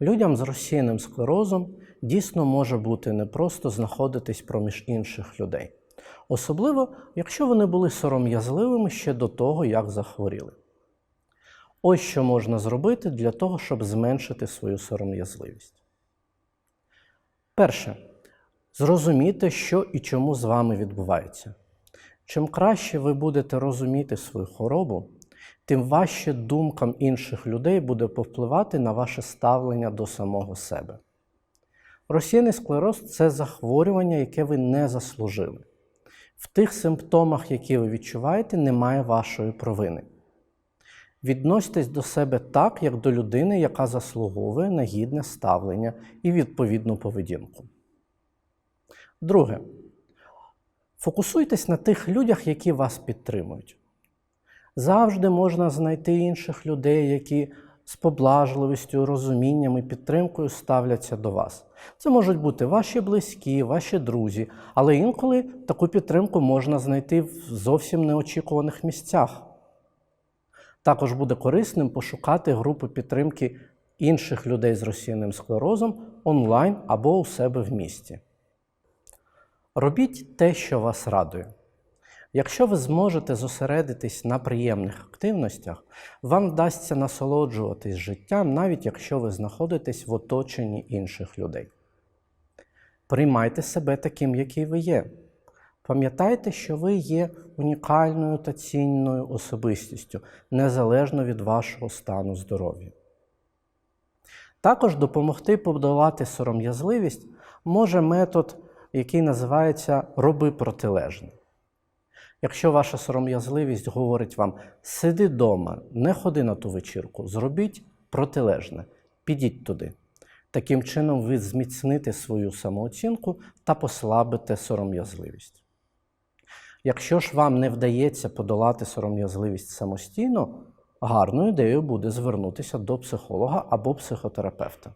Людям з розсіяним склерозом дійсно може бути непросто знаходитись проміж інших людей, особливо якщо вони були сором'язливими ще до того, як захворіли. Ось що можна зробити для того, щоб зменшити свою сором'язливість. Перше. Зрозуміти, що і чому з вами відбувається. Чим краще ви будете розуміти свою хворобу, тим важче думкам інших людей буде повпливати на ваше ставлення до самого себе. Розсіяний склероз це захворювання, яке ви не заслужили. В тих симптомах, які ви відчуваєте, немає вашої провини. Відносьтесь до себе так, як до людини, яка заслуговує на гідне ставлення і відповідну поведінку. Друге. Фокусуйтесь на тих людях, які вас підтримують. Завжди можна знайти інших людей, які з поблажливістю, розумінням і підтримкою ставляться до вас. Це можуть бути ваші близькі, ваші друзі, але інколи таку підтримку можна знайти в зовсім неочікуваних місцях. Також буде корисним пошукати групи підтримки інших людей з розсіяним склерозом онлайн або у себе в місті. Робіть те, що вас радує. Якщо ви зможете зосередитись на приємних активностях, вам вдасться насолоджуватись життям, навіть якщо ви знаходитесь в оточенні інших людей. Приймайте себе таким, який ви є. Пам'ятайте, що ви є унікальною та цінною особистістю, незалежно від вашого стану здоров'я. Також допомогти подолати сором'язливість може метод, який називається роби протилежне. Якщо ваша сором'язливість говорить вам сиди вдома, не ходи на ту вечірку, зробіть протилежне, підіть туди. Таким чином, ви зміцните свою самооцінку та послабите сором'язливість. Якщо ж вам не вдається подолати сором'язливість самостійно, гарною ідеєю буде звернутися до психолога або психотерапевта.